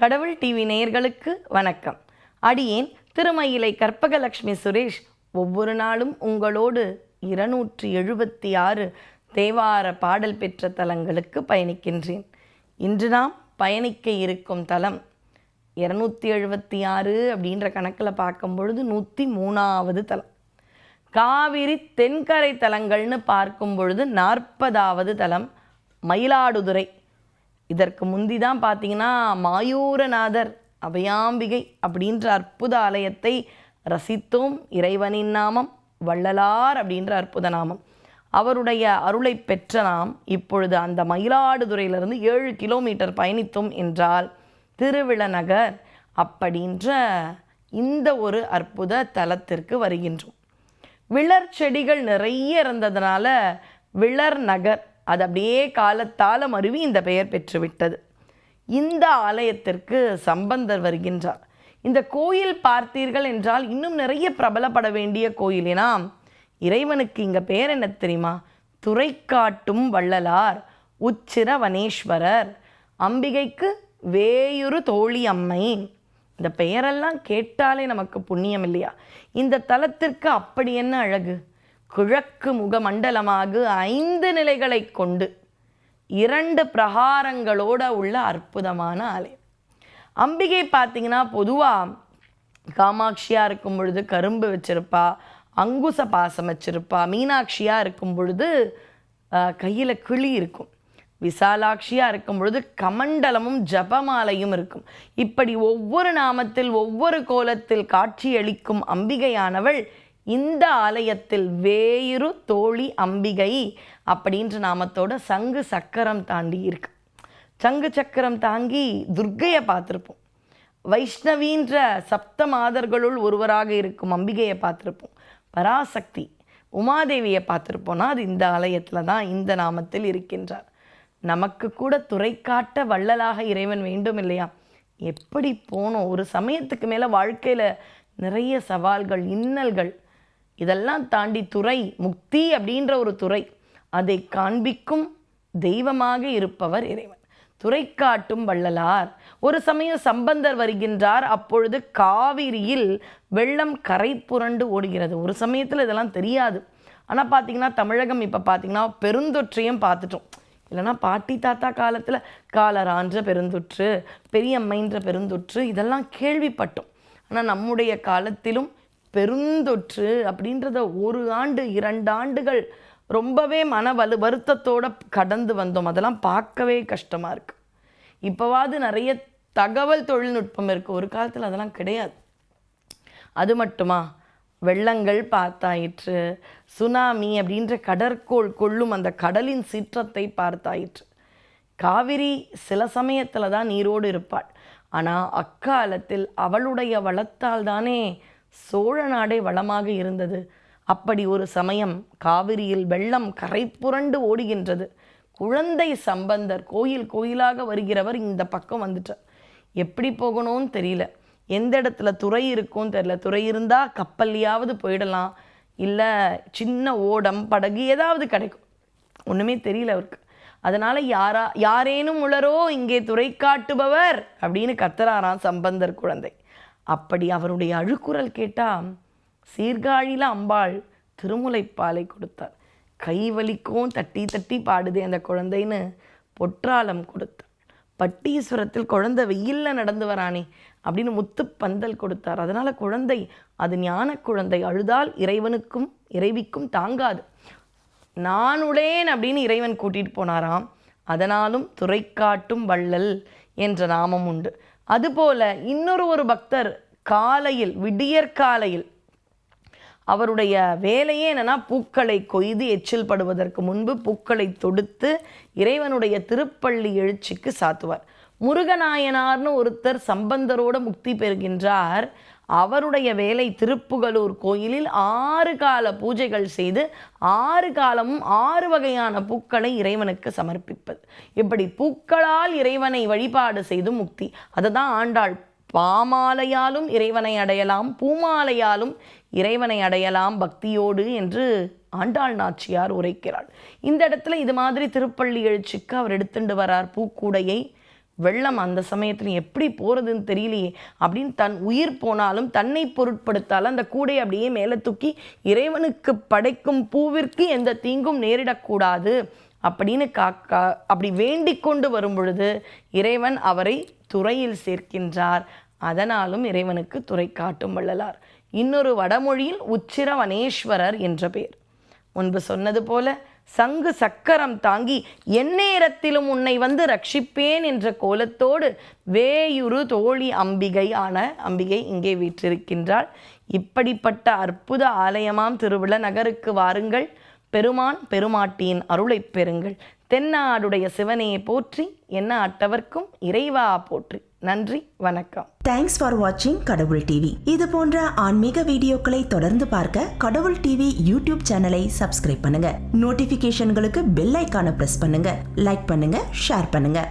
கடவுள் டிவி நேயர்களுக்கு வணக்கம். அடியேன் திருமயிலை கற்பகலட்சுமி சுரேஷ் ஒவ்வொரு நாளும் உங்களோடு இருநூற்றி எழுபத்தி ஆறு தேவார பாடல் பெற்ற தலங்களுக்கு பயணிக்கின்றேன். இன்று நாம் பயணிக்க இருக்கும் தலம் இரநூத்தி எழுபத்தி ஆறு அப்படின்ற கணக்கில் பார்க்கும் பொழுது நூற்றி மூணாவது தலம். காவிரி தென்கரை தலங்கள்னு பார்க்கும் பொழுது நாற்பதாவது தலம் மயிலாடுதுறை. இதற்கு முந்தி தான் பார்த்தீங்கன்னா மாயூரநாதர் அபயாம்பிகை அப்படின்ற அற்புத ஆலயத்தை ரசித்தோம். இறைவனின் நாமம் வள்ளலார் அப்படின்ற அற்புத நாமம். அவருடைய அருளை பெற்ற நாம் இப்பொழுது அந்த மயிலாடுதுறையிலிருந்து ஏழு கிலோமீட்டர் பயணித்தோம் என்றால் திருவிழநகர் அப்படின்ற இந்த ஒரு அற்புத தலத்திற்கு வருகின்றோம். விளர் செடிகள் நிறைய இருந்ததுனால விளர் நகர் அது அப்படியே காலத்தால் மருவி இந்த பெயர் பெற்றுவிட்டது இந்த ஆலயத்திற்கு சம்பந்தர் வருகின்றார். இந்த கோயில் பார்த்தீர்கள் என்றால் இன்னும் நிறைய பிரபலப்பட வேண்டிய கோயில் இறைவனுக்கு இங்கே பெயர் என்ன தெரியுமா? துறைக்காட்டும் வள்ளலார் உச்சிரவனேஸ்வரர் அம்பிகைக்கு வேயுறு தோழி அம்மை. இந்த பெயரெல்லாம் கேட்டாலே நமக்கு புண்ணியம் இல்லையா? இந்த தலத்திற்கு அப்படி என்ன அழகு? கிழக்கு முகமண்டலமாக ஐந்து நிலைகளை கொண்டு இரண்டு பிரகாரங்களோட உள்ள அற்புதமான ஆலயம். அம்பிகை பார்த்தீங்கன்னா பொதுவாக காமாட்சியாக இருக்கும் பொழுது கரும்பு வச்சிருப்பா அங்குச பாசம் வச்சுருப்பா மீனாட்சியாக இருக்கும் பொழுது கையில் கிளி இருக்கும். விசாலாட்சியாக இருக்கும் பொழுது கமண்டலமும் ஜபமாலையும் இருக்கும். இப்படி ஒவ்வொரு நாமத்தில் ஒவ்வொரு கோலத்தில் காட்சியளிக்கும் அம்பிகையானவள் இந்த ஆலயத்தில் வேயிரு தோழி அம்பிகை அப்படின்ற நாமத்தோட சங்கு சக்கரம் தாண்டி இருக்கு. சங்கு சக்கரம் தாங்கி துர்க்கையை பார்த்துருப்போம். வைஷ்ணவின்ற சப்த மாதர்களுள் ஒருவராக இருக்கும் அம்பிகையை பார்த்துருப்போம். பராசக்தி உமாதேவியை பார்த்துருப்போம்னா அது இந்த ஆலயத்தில் தான் இந்த நாமத்தில் இருக்கின்றார். நமக்கு கூட துறை காட்ட வள்ளலாக இறைவன் வேண்டும் இல்லையா? எப்படி போனோம்? ஒரு சமயத்துக்கு மேலே வாழ்க்கையில் நிறைய சவால்கள் இன்னல்கள் இதெல்லாம் தாண்டி துறை முக்தி அப்படின்ற ஒரு துறை அதை காண்பிக்கும் தெய்வமாக இருப்பவர் இறைவன். துறை காட்டும் வள்ளலார். ஒரு சமயம் சம்பந்தர் வருகின்றார் அப்பொழுது காவிரியில் வெள்ளம் கரை புரண்டு ஓடுகிறது. ஒரு சமயத்தில் இதெல்லாம் தெரியாது. ஆனால் பார்த்தீங்கன்னா தமிழகம் இப்போ பார்த்தீங்கன்னா பெருந்தொற்றையும் பார்த்துட்டோம். இல்லைன்னா பாட்டி தாத்தா காலத்தில் காலரான்ற பெருந்தொற்று பெரியம்மைன்ற பெருந்தொற்று இதெல்லாம் கேள்விப்பட்டோம். ஆனால் நம்முடைய காலத்திலும் பெருந்தொற்று அப்படின்றத ஒரு ஆண்டு இரண்டு ஆண்டுகள் ரொம்பவே மன வலு வருத்தத்தோடு கடந்து வந்தோம். அதெல்லாம் பார்க்கவே கஷ்டமாக இருக்குது இப்போவாது நிறைய தகவல் தொழில்நுட்பம் இருக்குது ஒரு காலத்தில் அதெல்லாம் கிடையாது. அது மட்டுமா? வெள்ளங்கள் பார்த்தாயிற்று சுனாமி அப்படின்ற கடற்கோள் கொள்ளும் அந்த கடலின் சீற்றத்தை பார்த்தாயிற்று. காவிரி சில சமயத்தில் தான் நீரோடு இருப்பாள். ஆனால் அக்காலத்தில் அவளுடைய வளத்தால் தானே சோழ நாடே வளமாக இருந்தது. அப்படி ஒரு சமயம் காவிரியில் வெள்ளம் கரை புரண்டு ஓடுகின்றது. குழந்தை சம்பந்தர் கோயில் கோயிலாக வருகிறவர் இந்த பக்கம் வந்துட்டார். எப்படி போகணும்னு தெரியல. எந்த இடத்துல துறை இருக்கும்னு தெரியல. துறை இருந்தால் கப்பல்லையாவது போயிடலாம். இல்லை சின்ன ஓடம் படகு ஏதாவது கிடைக்கும். ஒன்றுமே தெரியல அவருக்கு. அதனால் யாரா யாரேனும் உளரோ இங்கே துறை காட்டுபவர் அப்படின்னு கத்துறாராம் சம்பந்தர் குழந்தை. அப்படி அவருடைய அழுக்குரல் கேட்டால் சீர்காழியில் அம்பாள் திருமுலைப்பாலை கொடுத்தார் கை வலிக்கும் தட்டி தட்டி பாடுதே அந்த குழந்தைன்னு பொற்றாலம் கொடுத்தார் பட்டீஸ்வரத்தில் குழந்தை வெயிலில் நடந்து வரானே அப்படின்னு முத்து பந்தல் கொடுத்தார். அதனால் குழந்தை அது ஞான குழந்தை. அழுதால் இறைவனுக்கும் இறைவிக்கும் தாங்காது. நான் அப்படின்னு இறைவன் கூட்டிகிட்டு போனாராம். அதனாலும் துறை காட்டும் வள்ளல் என்ற நாமம் உண்டு. அதுபோல இன்னொரு ஒரு பக்தர் காலையில் விடியற்காலையில் அவருடைய வேலையே என்னன்னா பூக்களை கொய்து எச்சில் படுவதற்கு முன்பு பூக்களை தொடுத்து இறைவனுடைய திருப்பள்ளி எழுச்சிக்கு சாத்துவார். முருகநாயனார்னு ஒருத்தர் சம்பந்தரோட முக்தி பெறுகின்றார். அவருடைய வேலை திருப்புகலூர் கோயிலில் ஆறு கால பூஜைகள் செய்து ஆறு காலமும் ஆறு வகையான பூக்களை இறைவனுக்கு சமர்ப்பிப்பது. இப்படி பூக்களால் இறைவனை வழிபாடு செய்து முக்தி. அதை தான் ஆண்டாள். பாமாலையாலும் இறைவனை அடையலாம் பூமாலையாலும் இறைவனை அடையலாம் பக்தியோடு என்று ஆண்டாள் நாச்சியார் உரைக்கிறாள். இந்த இடத்துல இது மாதிரி திருப்பள்ளி எழுச்சிக்கு அவர் எடுத்துட்டு வரார் பூக்கூடையை. வெள்ளம் அந்த சமயத்தில் எப்படி போகிறதுன்னு தெரியலையே. அப்படின்னு தன் உயிர் போனாலும் தன்னை பொருட்படுத்தாலும் அந்த கூடை அப்படியே மேலே தூக்கி இறைவனுக்கு படைக்கும் பூவிற்கு எந்த தீங்கும் நேரிடக்கூடாது. அப்படின்னு காக்கா அப்படி வேண்டிக் கொண்டு வரும் பொழுது இறைவன் அவரை துறையில் சேர்க்கின்றார். அதனாலும் இறைவனுக்கு துறை காட்டும் வள்ளலார். இன்னொரு வடமொழியில் உச்சிரவனேஸ்வரர் என்ற பெயர் முன்பு சொன்னது போல சங்கு சக்கரம் தாங்கி எந்நேரத்திலும் உன்னை வந்து ரட்சிப்பேன் என்ற கோலத்தோடு வேயுரு தோழி அம்பிகை ஆன அம்பிகை இங்கே வீற்றிருக்கின்றாள். இப்படிப்பட்ட அற்புத ஆலயமாம் திருவிழ நகருக்கு வாருங்கள். பெருமான் பெருமாட்டியின் அருளைப் பெறுங்கள். தென்னாடுடைய சிவனையை போற்றி என்ன அட்டவர்க்கும் இறைவா போற்றி. நன்றி வணக்கம். தேங்க்ஸ் ஃபார் வாட்சிங் கடவுள் டிவி இது போன்ற ஆன்மீக வீடியோக்களை தொடர்ந்து பார்க்க கடவுள் டிவி யூடியூப் சேனலை சப்ஸ்கிரைப் பண்ணுங்க. நோட்டிபிகேஷன்களுக்கு பெல் ஐக்கான பிரஸ் பண்ணுங்க. லைக் பண்ணுங்க ஷேர் பண்ணுங்க.